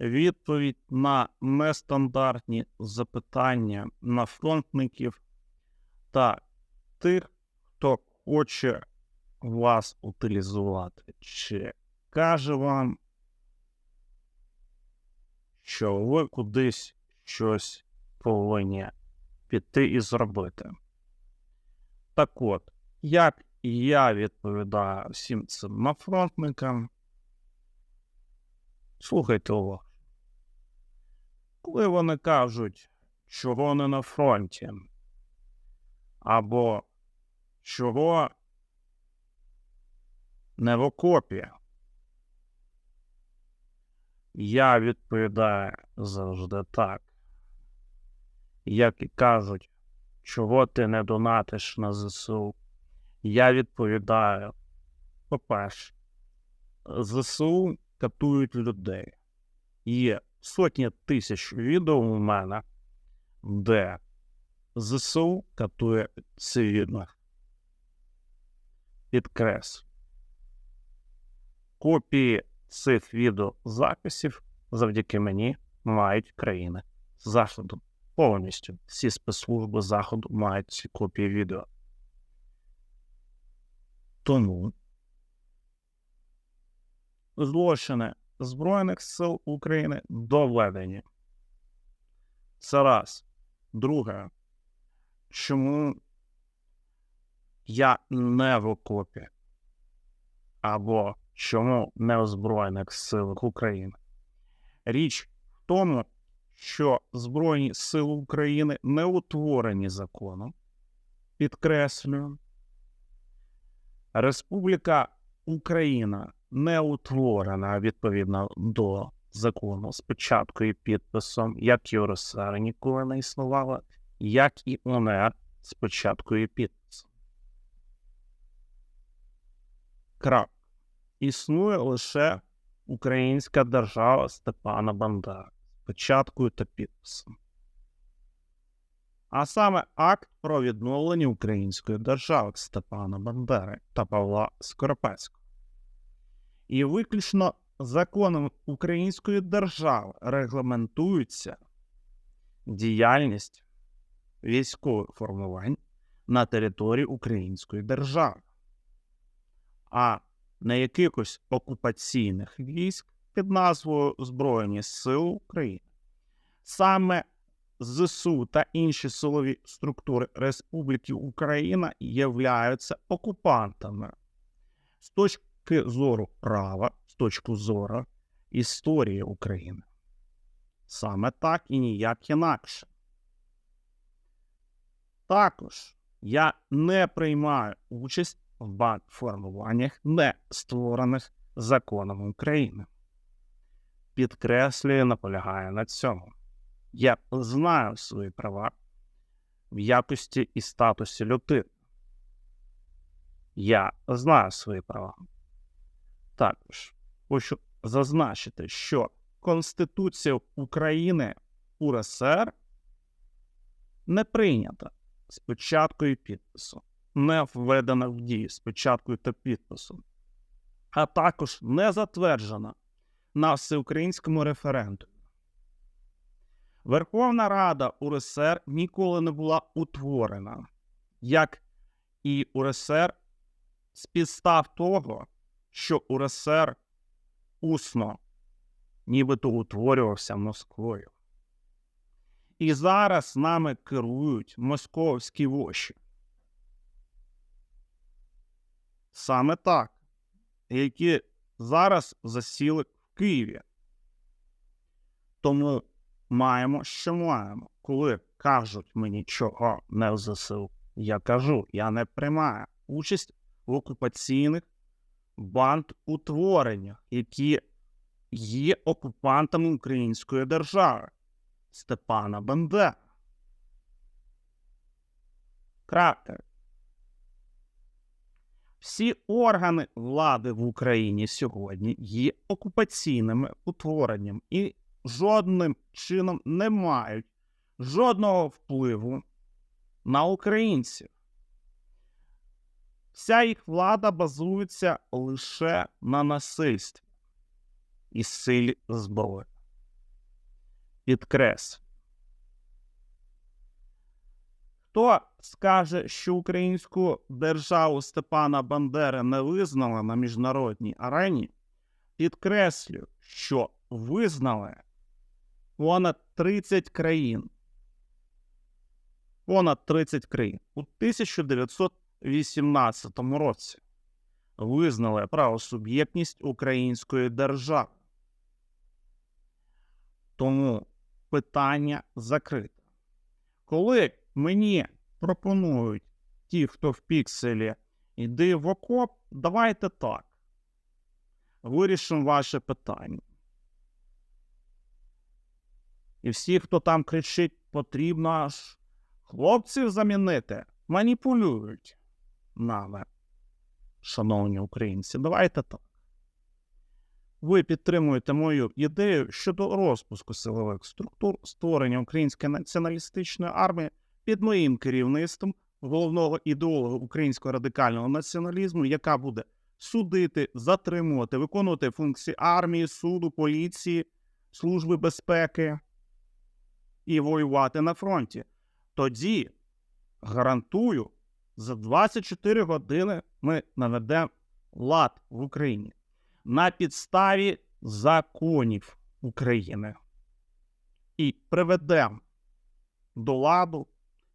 відповідь на нестандартні запитання на фронтників та тих, хто хоче вас утилізувати, чи каже вам, що ви кудись щось повинні піти і зробити. Так от, як я відповідаю всім цим нафронтникам, слухайте уважно. Коли вони кажуть, чого не на фронті, або чого не в окопі, я відповідаю завжди так. Як і кажуть, чого ти не донатиш на ЗСУ, я відповідаю, по-перше, ЗСУ катують людей. Є сотні тисяч відео у мене, де ЗСУ катує цивільних. Підкрес. Копії цих відеозаписів завдяки мені мають країни Заходу. Повністю всі спецслужби Заходу мають ці копії відео. Тому злочини Збройних сил України доведені. Це раз. Друге. Чому я не в окопі? Або чому не в Збройних силах України? Річ в тому, що Збройні Сили України не утворені законом. Підкреслюю. Республіка Україна не утворена відповідно до закону спочатку і підписом, як і УРСР ніколи не існувала, як і УНР спочатку і підписом. Крап. Існує лише Українська держава Степана Бандера печаткою та підписом. А саме акт про відновлення української держави Степана Бандери та Павла Скоропадського. І виключно законом української держави регламентується діяльність військових формувань на території Української держави, а не якихось окупаційних військ під назвою Збройні Сили України. Саме ЗСУ та інші силові структури Республіки Україна являються окупантами з точки зору права, з точки зору історії України. Саме так і ніяк інакше. Також я не приймаю участь в бандформуваннях, не створених законом України підкреслює, наполягає на цьому. Я знаю свої права в якості і статусі людини. Я знаю свої права. Також хочу зазначити, що Конституція України УРСР не прийнята спочатку і підпису, не введена в дію спочатку та підпису, а також не затверджена на всеукраїнському референдумі. Верховна Рада УРСР ніколи не була утворена, як і УРСР з підстав того, що УРСР усно нібито утворювався Москвою. І зараз нами керують московські воші. Саме так, які зараз засіли в Києві. Тому маємо, що маємо. Коли кажуть мені, чого не в ЗСУ, я кажу, я не приймаю участь в окупаційних банд утвореннях, які є окупантами Української держави Степана Бандера. Крапка. Всі органи влади в Україні сьогодні є окупаційними утворенням і жодним чином не мають жодного впливу на українців. Вся їх влада базується лише на насильстві і силі зброї. підкреслю. Хто скаже, що українську державу Степана Бандери не визнали на міжнародній арені, підкреслю, що визнали понад 30 країн. Понад 30 країн у 1918 році визнали правосуб'єктність української держави. Тому питання закрите. Коли мені пропонують ті, хто в пікселі, іди в окоп, давайте так. Вирішимо ваше питання. І всі, хто там кричить, потрібно аж хлопців замінити, маніпулюють нами, шановні українці. Давайте так. Ви підтримуєте мою ідею щодо розпуску силових структур, створення української націоналістичної армії під моїм керівництвом головного ідеолога українського радикального націоналізму, яка буде судити, затримувати, виконувати функції армії, суду, поліції, служби безпеки і воювати на фронті. Тоді гарантую, за 24 години ми наведемо лад в Україні на підставі законів України і приведемо до ладу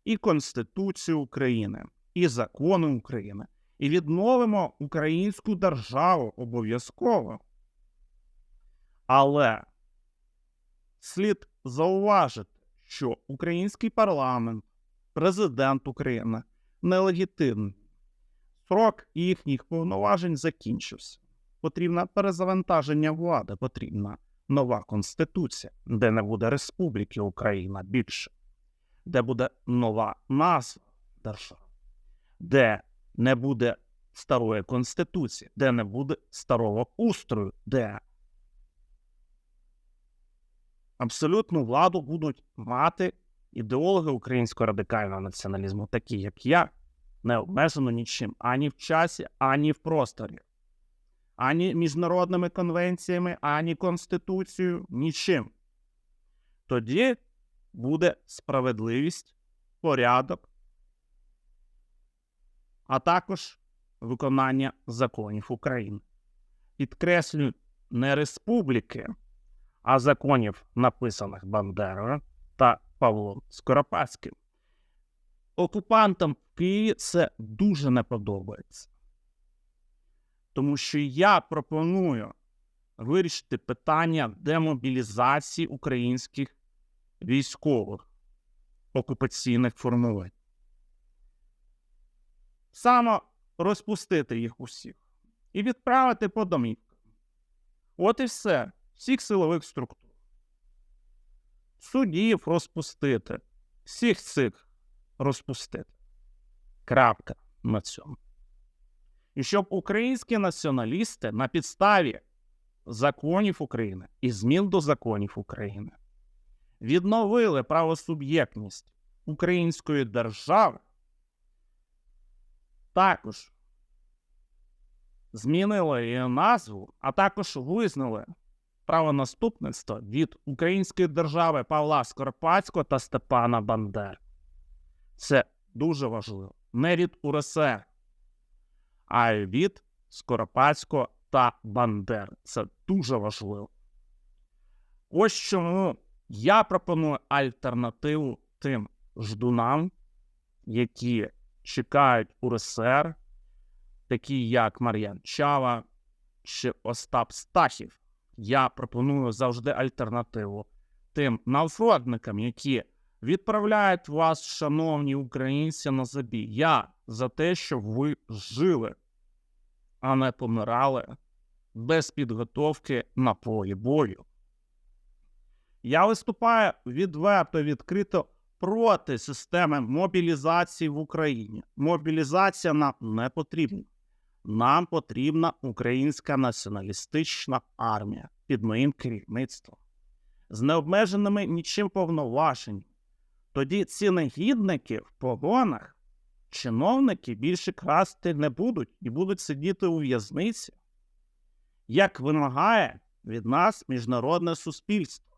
і Конституцію України, і закони України, і відновимо українську державу обов'язково. Але слід зауважити, що український парламент, президент України нелегітимний. Срок їхніх повноважень закінчився. Потрібне перезавантаження влади, потрібна нова конституція, де не буде Республіки Україна більше, де буде нова назва держави, де не буде старої конституції, де не буде старого устрою, де абсолютну владу будуть мати ідеологи українського радикального націоналізму, такі як я, не обмежено нічим ані в часі, ані в просторі, ані міжнародними конвенціями, ані Конституцією, нічим. Тоді буде справедливість, порядок, а також виконання законів України. Підкреслюю не республіки, а законів, написаних Бандерою Павлом Скоропадським. Окупантам в Києві це дуже не подобається. Тому що я пропоную вирішити питання демобілізації українських військових окупаційних формувань. Саме розпустити їх усіх і відправити по домівкам. От і все, всіх силових структур. Судів розпустити, всіх цих розпустити. Крапка на цьому. І щоб українські націоналісти на підставі законів України і змін до законів України відновили правосуб'єктність української держави, також змінили її назву, а також визнали правонаступництво від української держави Павла Скоропадського та Степана Бандери. Це дуже важливо. Не від УРСР, а від Скоропадського та Бандери. Це дуже важливо. Ось чому я пропоную альтернативу тим ждунам, які чекають УРСР, такі як Мар'ян Чава чи Остап Стахів. Я пропоную завжди альтернативу тим навфронтникам, які відправляють вас, шановні українці, на забій. Я за те, щоб ви жили, а не помирали без підготовки на полі бою. Я виступаю відверто відкрито проти системи мобілізації в Україні. Мобілізація нам не потрібна. Нам потрібна українська націоналістична армія під моїм керівництвом з необмеженими нічим повноваженнями. Тоді ці негідники в погонах, чиновники більше красти не будуть і будуть сидіти у в'язниці, як вимагає від нас міжнародне суспільство.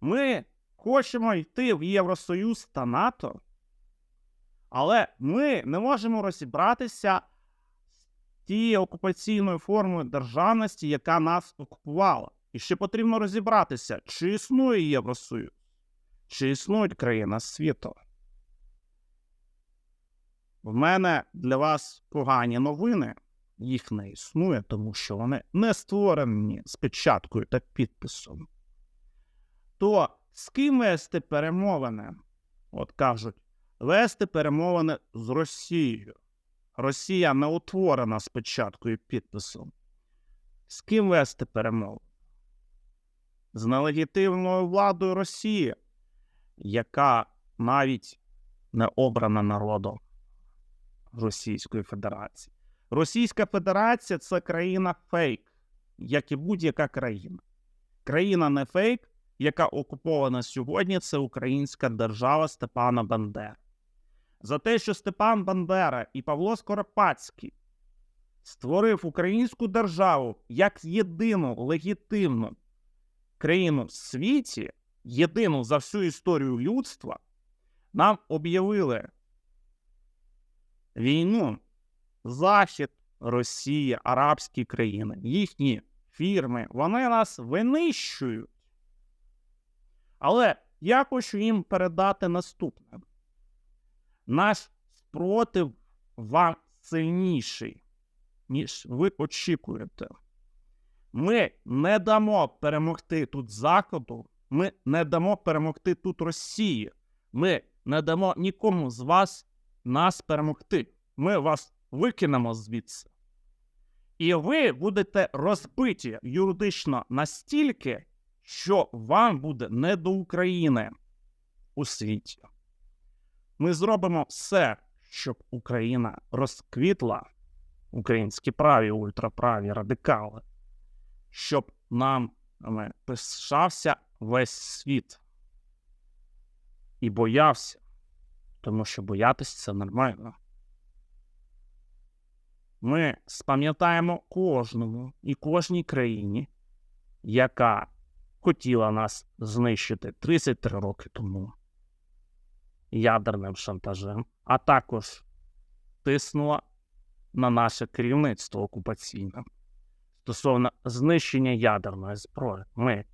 Ми хочемо йти в Євросоюз та НАТО, але ми не можемо розібратися з тією окупаційною формою державності, яка нас окупувала. І ще потрібно розібратися, чи існує Євросоюз, чи існують країни світу. В мене для вас погані новини. Їх не існує, тому що вони не створені з печаткою та підписом. То з ким вести перемовини? От кажуть, вести перемовини з Росією. Росія не утворена з печаткою і підписом. З ким вести перемовини? З нелегітимною владою Росії, яка навіть не обрана народом Російської Федерації. Російська Федерація це країна фейк, як і будь-яка країна. Країна не фейк, яка окупована сьогодні, це українська держава Степана Бандери. За те, що Степан Бандера і Павло Скоропадський створив українську державу як єдину легітимну країну в світі, єдину за всю історію людства, нам об'явили війну Захід, Росія, арабські країни, їхні фірми, вони нас винищують. Але я хочу їм передати наступне: наш спротив вам сильніший, ніж ви очікуєте. Ми не дамо перемогти тут Заходу, ми не дамо перемогти тут Росії. Ми не дамо нікому з вас нас перемогти. Ми вас викинемо звідси. І ви будете розбиті юридично настільки, що вам буде не до України у світі. Ми зробимо все, щоб Україна розквітла, українські праві, ультраправі, радикали, щоб нам ами, пишався весь світ. І боявся, тому що боятися це нормально. Ми спам'ятаємо кожному і кожній країні, яка хотіла нас знищити 33 роки тому ядерним шантажем, а також тиснула на наше керівництво окупаційне стосовно знищення ядерної зброї. Ми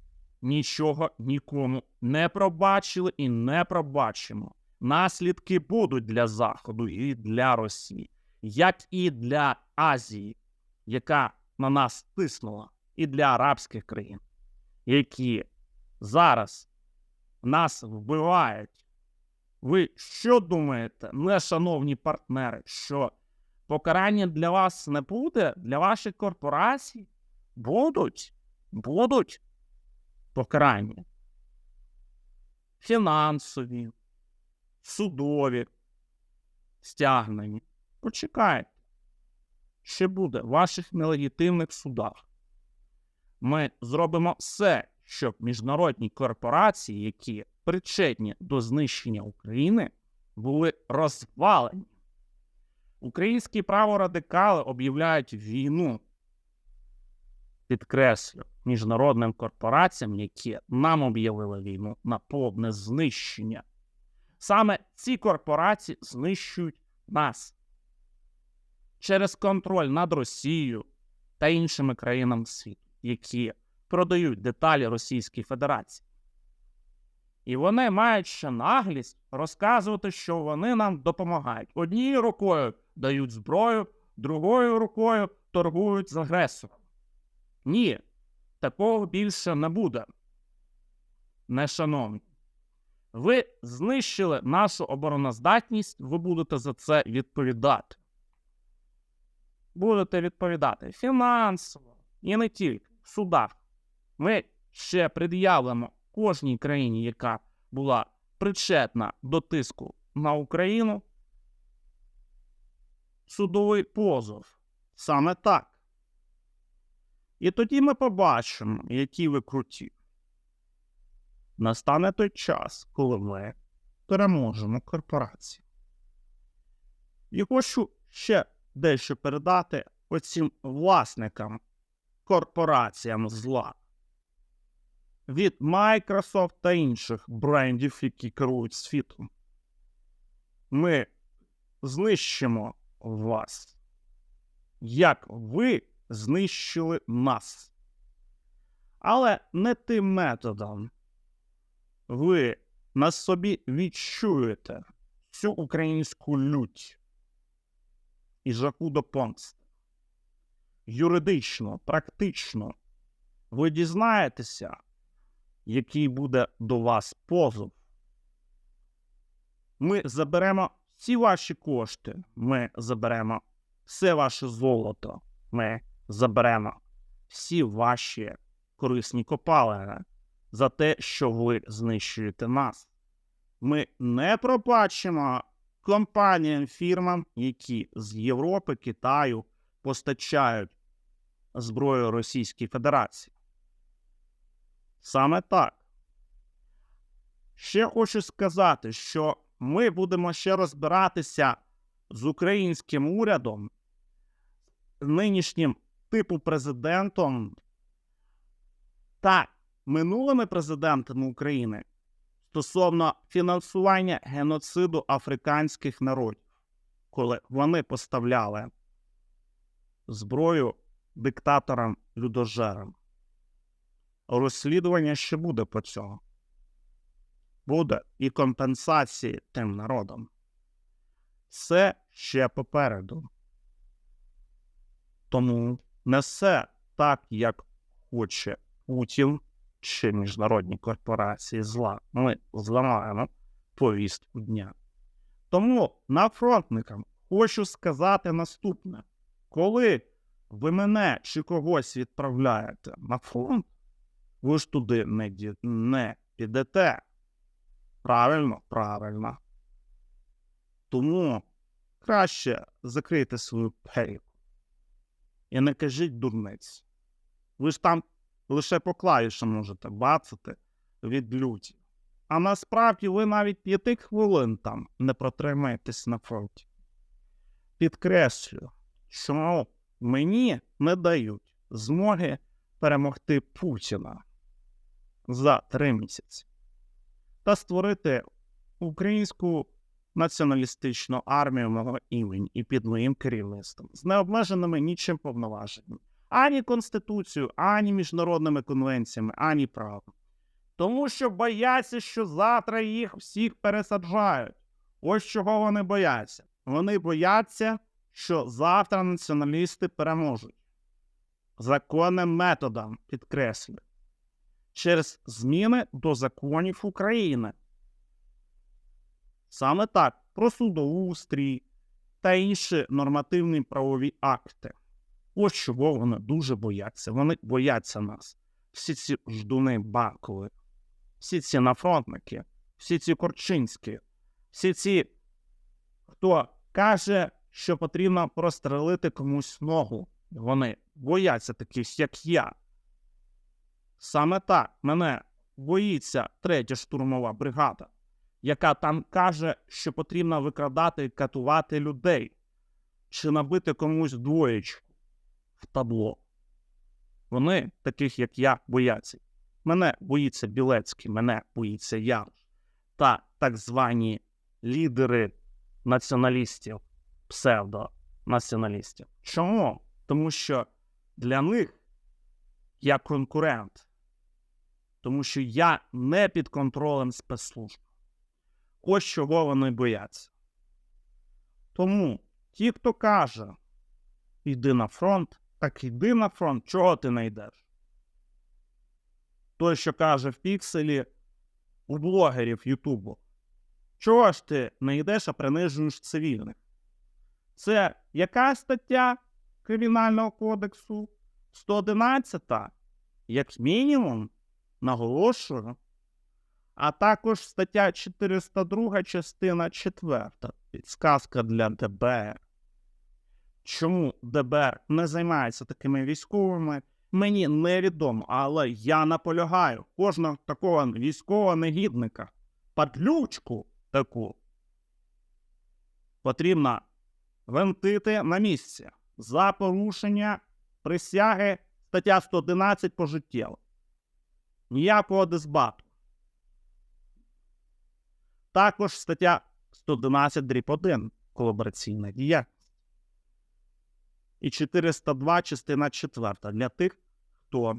нічого нікому не пробачили і не пробачимо. Наслідки будуть для Заходу і для Росії як і для Азії, яка на нас тиснула, і для арабських країн, які зараз нас вбивають. Ви що думаєте, не шановні партнери, що покарання для вас не буде, для ваших корпорацій? Будуть, будуть покарання. Фінансові, судові, стягнені. Почекайте, що буде в ваших нелегітимних судах. Ми зробимо все, щоб міжнародні корпорації, які причетні до знищення України, були розвалені. Українські праворадикали об'являють війну, підкреслю, міжнародним корпораціям, які нам об'явили війну на повне знищення. Саме ці корпорації знищують нас через контроль над Росією та іншими країнами світу, які продають деталі Російській Федерації. І вони мають ще наглість розказувати, що вони нам допомагають. Однією рукою дають зброю, другою рукою торгують з агресором. Ні, такого більше не буде. Нешановні. Ви знищили нашу обороноздатність, ви будете за це відповідати будете відповідати фінансово і не тільки в судах. Ми ще пред'явимо кожній країні, яка була причетна до тиску на Україну. Судовий позов. Саме так. І тоді ми побачимо, які ви круті. Настане той час, коли ми переможемо корпорації. І хочу ще дещо передати оцім власникам, корпораціям зла. Від Microsoft та інших брендів, які керують світом. Ми знищимо вас, як ви знищили нас. Але не тим методом. Ви на собі відчуєте всю українську лють і жаку до помсти. Юридично, практично ви дізнаєтеся, який буде до вас позов. Ми заберемо всі ваші кошти, ми заберемо все ваше золото, ми заберемо всі ваші корисні копалини за те, що ви знищуєте нас. Ми не пробачимо компаніям, фірмам, які з Європи, Китаю постачають зброю Російській Федерації. Саме так. Ще хочу сказати, що ми будемо ще розбиратися з українським урядом, нинішнім типу президентом та минулими президентами України стосовно фінансування геноциду африканських народів, коли вони поставляли зброю диктаторам людожерам. Розслідування ще буде по цьому. Буде і компенсації тим народам. Все ще попереду. Тому не все так, як хоче Путін чи міжнародні корпорації зла. Ми зламаємо повістку дня. Тому нафронтникам хочу сказати наступне: коли ви мене чи когось відправляєте на фронт, ви ж туди не, ді... не підете. Правильно, правильно. Тому краще закрийте свою періку. І не кажіть дурниць. Ви ж там лише по клавішам можете бацати від люті. А насправді ви навіть п'яти хвилин там не протримаєтесь на фронті. Підкреслюю, що мені не дають змоги перемогти Путіна за три місяці та створити українську націоналістичну армію мого імені і під моїм керівництвом з необмеженими нічим повноваженнями, ані Конституцією, ані міжнародними конвенціями, ані правом. Тому що бояться, що завтра їх всіх пересаджають. Ось чого вони бояться. Вони бояться, що завтра націоналісти переможуть. Законним методом підкреслюю. Через зміни до законів України. Саме так про судоустрій та інші нормативні правові акти. Ось чого вони дуже бояться. Вони бояться нас. Всі ці ждуни банкові, всі ці нафронтники, всі ці корчинські, всі ці, хто каже, що потрібно прострелити комусь ногу. Вони бояться таких, як я. Саме так мене боїться третя штурмова бригада, яка там каже, що потрібно викрадати і катувати людей, чи набити комусь двоєчку в табло. Вони, таких як я, бояться. Мене боїться Білецький, мене боїться Ярош та так звані лідери націоналістів, псевдонаціоналістів. Чому? Тому що для них я конкурент, тому що я не під контролем спецслужб. Ось чого вони бояться. Тому ті, хто каже, йди на фронт, так йди на фронт, чого ти не йдеш? Той, що каже в пікселі у блогерів Ютубу, чого ж ти не йдеш, а принижуєш цивільних? Це яка стаття Кримінального кодексу? 111, як мінімум, наголошую, а також стаття 402, частина 4, підсказка для ДБР. Чому ДБР не займається такими військовими, мені невідомо, але я наполягаю кожного такого військового негідника, падлючку таку. Потрібно вентити на місці. За порушення присяги стаття 111 пожиттєво. Ніякого дисбату. Також стаття 111 дріб 1 колабораційна діяльність. І 402 частина 4 для тих, хто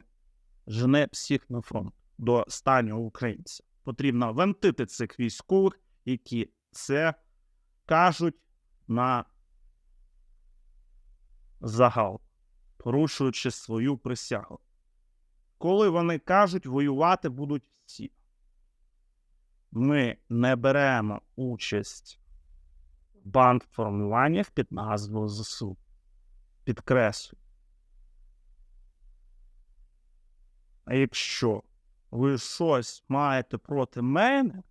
жене всіх на фронт до останнього українця. Потрібно вентити цих військових, які це кажуть на загал, порушуючи свою присягу. Коли вони кажуть, воювати будуть всі. Ми не беремо участь в бандформуваннях під назвою ЗСУ. Підкреслюю. А якщо ви щось маєте проти мене,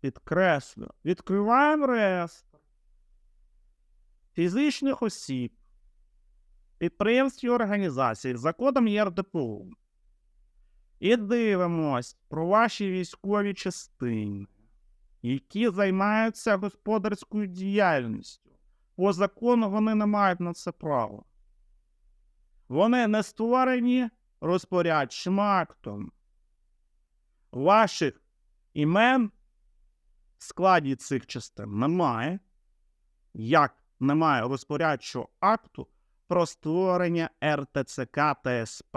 підкреслю, відкриваємо реєстр фізичних осіб, підприємств і організацій за кодом ЄРДПУ. І дивимось про ваші військові частини, які займаються господарською діяльністю. По закону вони не мають на це права. Вони не створені розпорядчим актом. Ваших імен в складі цих частин немає, як немає розпорядчого акту про створення РТЦК та СП.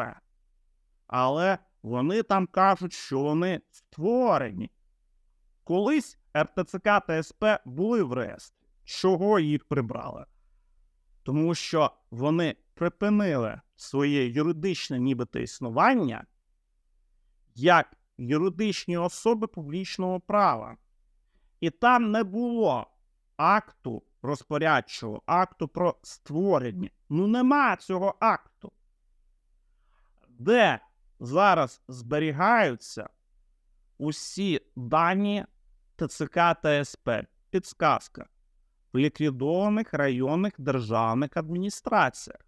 Але вони там кажуть, що вони створені. Колись РТЦК та СП були в реєстрі. Чого їх прибрали? Тому що вони припинили своє юридичне нібито існування як юридичні особи публічного права. І там не було акту розпорядчого, акту про створення. Ну нема цього акту. Де зараз зберігаються усі дані ТЦК та СП? Підсказка. В ліквідованих районних державних адміністраціях.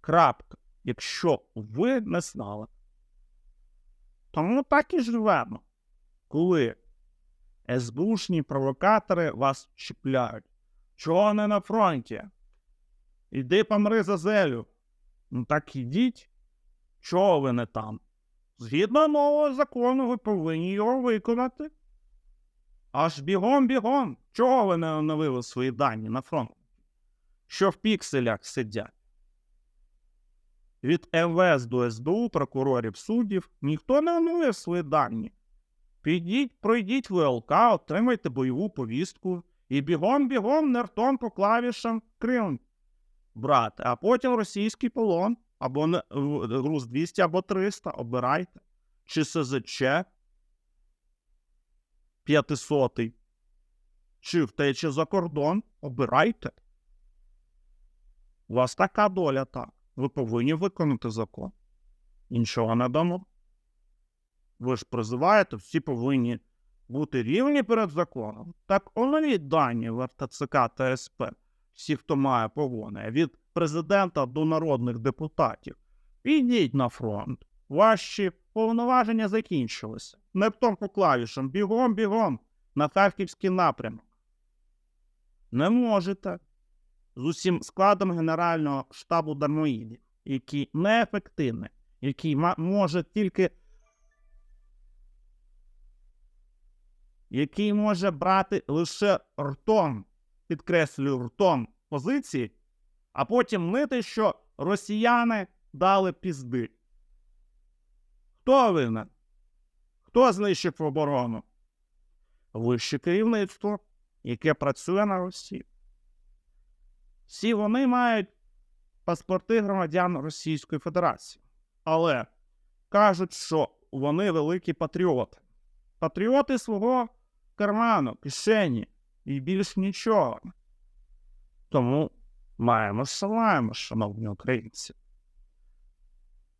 Крапка. Якщо ви не знали, тому так і живемо. Коли СБУшні провокатори вас чіпляють. Чого не на фронті? Іди помри за зелю. Ну так ідіть. Чого ви не там? Згідно нового закону, ви повинні його виконати. Аж бігом-бігом. Чого ви не оновили свої дані на фронт? Що в пікселях сидять? Від МВС до СБУ, прокурорів, суддів ніхто не оновив свої дані. Підіть, пройдіть ВЛК, отримайте бойову повістку і бігом-бігом нертом по клавішам Крим брати, а потім російський полон або груз 200 або 300, обирайте. Чи СЗЧ 500, чи втеча за кордон, обирайте. У вас така доля так. Ви повинні виконати закон. Іншого не дамо. Ви ж призиваєте, всі повинні бути рівні перед законом. Так оновіть дані в РТЦК та СП, всі, хто має погони, від президента до народних депутатів. Ідіть на фронт. Ваші повноваження закінчилися. Нептом по клавішам, бігом, бігом, на харківський напрямок. Не можете з усім складом Генерального штабу дармоїдів, який неефективний, який може тільки який може брати лише ртом, підкреслюю ртом позиції, а потім нити, що росіяни дали пізди. Хто винен? Хто знищив оборону? Вище керівництво, яке працює на Росію. Всі вони мають паспорти громадян Російської Федерації. Але кажуть, що вони великі патріоти. Патріоти свого карману, кишені і більш нічого. Тому маємо салаємо, шановні українці.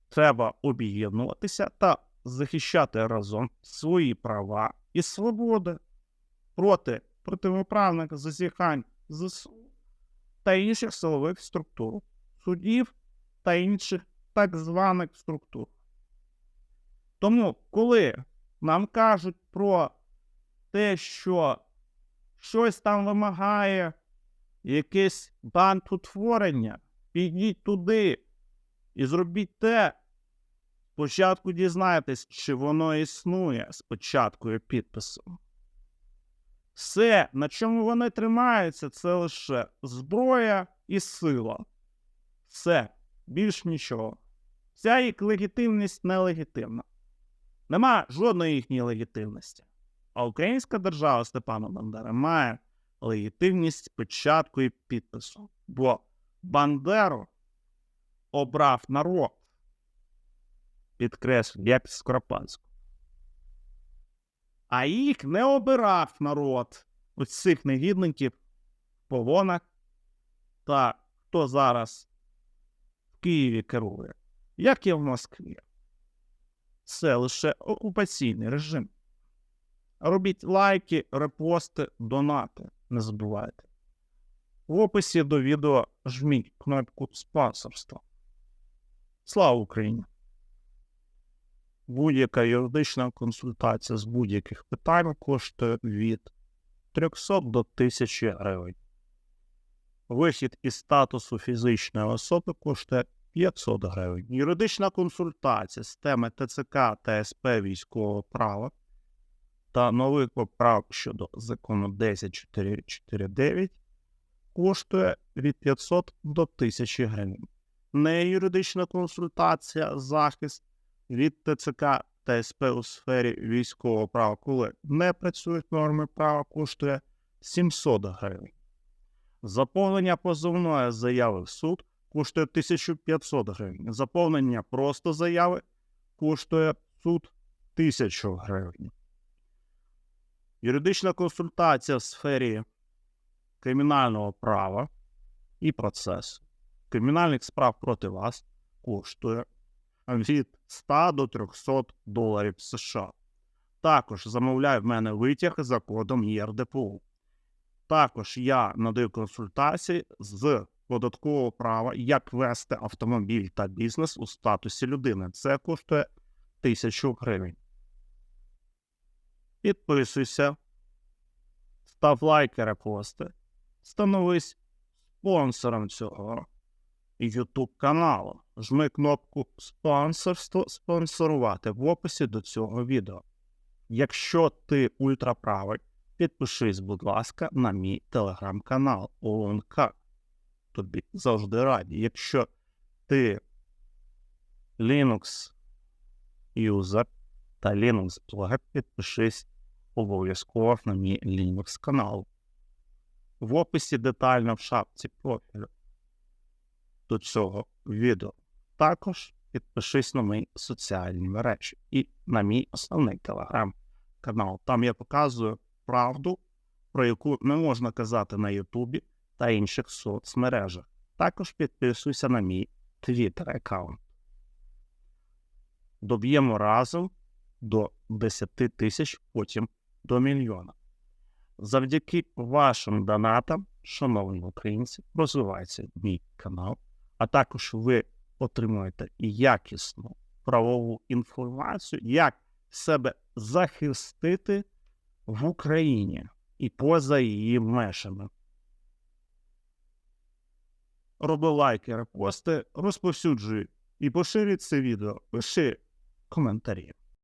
Треба об'єднуватися та захищати разом свої права і свободи проти противоправних зазіхань ЗСУ та інших силових структур, судів та інших так званих структур. Тому, коли нам кажуть про те, що щось там вимагає якесь бандутворення, підіть туди і зробіть те, Спочатку дізнайтесь, чи воно існує з початкою підпису. Все, на чому вони тримаються, це лише зброя і сила. Все, більш нічого. Вся їх легітимність нелегітимна. Нема жодної їхньої легітимності. А українська держава Степана Бандери має легітимність початку і підпису. Бо Бандеру обрав народ. Підкреслю, як Скоропадську. А їх не обирав народ ось цих негідників в погонах та хто зараз в Києві керує, як і в Москві. Це лише окупаційний режим. Робіть лайки, репости, донати. Не забувайте. В описі до відео жміть кнопку спонсорства. Слава Україні! Будь-яка юридична консультація з будь-яких питань коштує від 300 до 1000 гривень. Вихід із статусу фізичної особи коштує 500 гривень. Юридична консультація з теми ТЦК та СП військового права та нових поправок щодо закону 10449 коштує від 500 до 1000 гривень. Не юридична консультація, захист від ТЦК та СП у сфері військового права, коли не працюють норми права, коштує 700 гривень. Заповнення позовної заяви в суд коштує 1500 гривень. Заповнення просто заяви коштує суд 1000 гривень. Юридична консультація в сфері кримінального права і процесу кримінальних справ проти вас коштує від 100 до 300 доларів США. Також замовляй в мене витяг за кодом ЄРДПУ. Також я надаю консультації з податкового права, як вести автомобіль та бізнес у статусі людини. Це коштує 1000 гривень. Підписуйся, став лайки, репости, становись спонсором цього YouTube каналу. Жми кнопку спонсорство спонсорувати в описі до цього відео. Якщо ти ультраправий, підпишись, будь ласка, на мій телеграм-канал ОНК. Тобі завжди раді. Якщо ти Linux юзер та Linux блогер, підпишись обов'язково на мій Linux канал. В описі детально в шапці профілю до цього відео. Також підпишись на мої соціальні мережі і на мій основний телеграм-канал. Там я показую правду, про яку не можна казати на Ютубі та інших соцмережах. Також підписуйся на мій твіттер аккаунт. Доб'ємо разом до 10 тисяч, потім до мільйона. Завдяки вашим донатам, шановні українці, розвивається мій канал, а також ви отримуєте якісну правову інформацію, як себе захистити в Україні і поза її межами. Роби лайки, репости, розповсюджуй і поширюй це відео, пиши коментарі.